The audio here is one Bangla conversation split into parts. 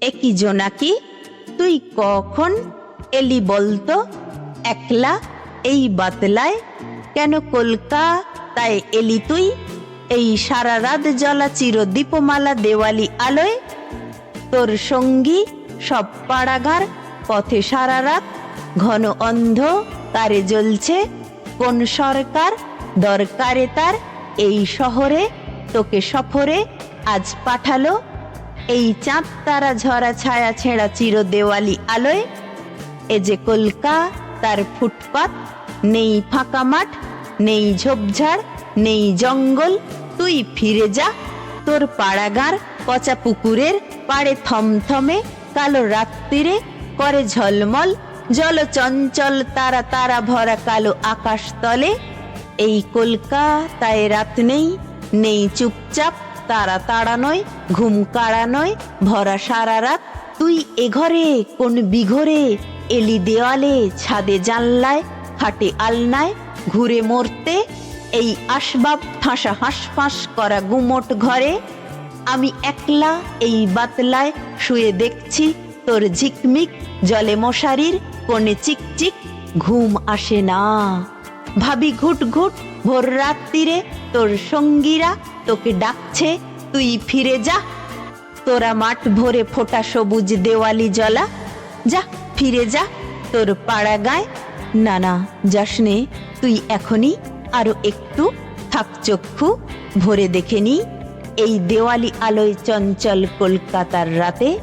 একই জোনাকি তুই কখন এলি বলতো? একলা এই বাতলায়? কেন কলকাতায় এলি তুই? এই সারা রাত জ্বলা চির দীপমালা দেওয়ালি আলোয়? তোর সঙ্গী সব পাড়াগার পথে সারা রাত ঘন অন্ধ কারে জ্বলছে। কোন সরকার দরকারে তার এই শহরে তোকে সফরে আজ পাঠালো এই চাঁদ, তারা ঝরা ছায়া ছেঁড়া চির দেওয়ালি আলোয়। এ যে কলকাতার ফুটপাত, নেই ফাঁকা মাঠ, নেই ঝোপঝাড়, নেই জঙ্গল, তুই ফিরে যা। তোর পাড়াগার, পচা পুকুরের, পাড়ে থমথমে, কালো রাত্রিরে করে ঝলমল, জল চঞ্চল, তারা তারা ভরা কালো আকাশ তলে। এই কলকাতায় রাত নেই নেই চুপচাপ তারা তাড়া নয়, ঘুম কাড়া নয়, ভরা সারা রাত তুই এ ঘরে, কোন বিঘরে? এলি দেওয়ালে, ছাদে জানলায়, হাটে আলনায়, ঘুরে মরতে, এই আসবাব ঠাসা হাঁসফাঁস করা গুমোট ঘরে। আমি একলা এই বাতলায় শুয়ে দেখছি তোর ঝিকমিক, জলে মশারির কোণে চিকচিক, ঘুম আসে না। ভাবি ঘুট ঘুট, ভোর রাত্রিরে তোর সঙ্গীরা তোকে ডাকছে, তুই ফিরে যা। তোরা মাঠ ভরে ফোটা সবুজ দেওয়ালি জ্বলা। যা, ফিরে যা, তোর পাড়া গায়। না না যাসনে তুই এখনই আরও একটু থাক চক্ষু, ভরে দেখে নি এই দেওয়ালি আলোয় চঞ্চল কলকাতার রাতে।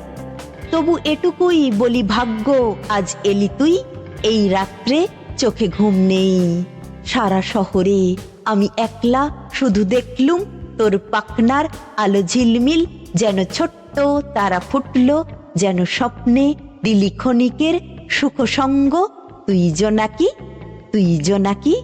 তবু এটুকুই বলি ভাগ্য, আজ এলি তুই, এই রাত্রে চোখে ঘুম নেই। সারা শহরে। আমি একলা শুধু দেখলুম তোর পাখনার আলো ঝিলমিল, যেন ছোট্ট তারা ফুটল, যেন স্বপ্নে দিলি ক্ষণিকের সুখসঙ্গ। তুই জো নাকি? তুই জোনাকি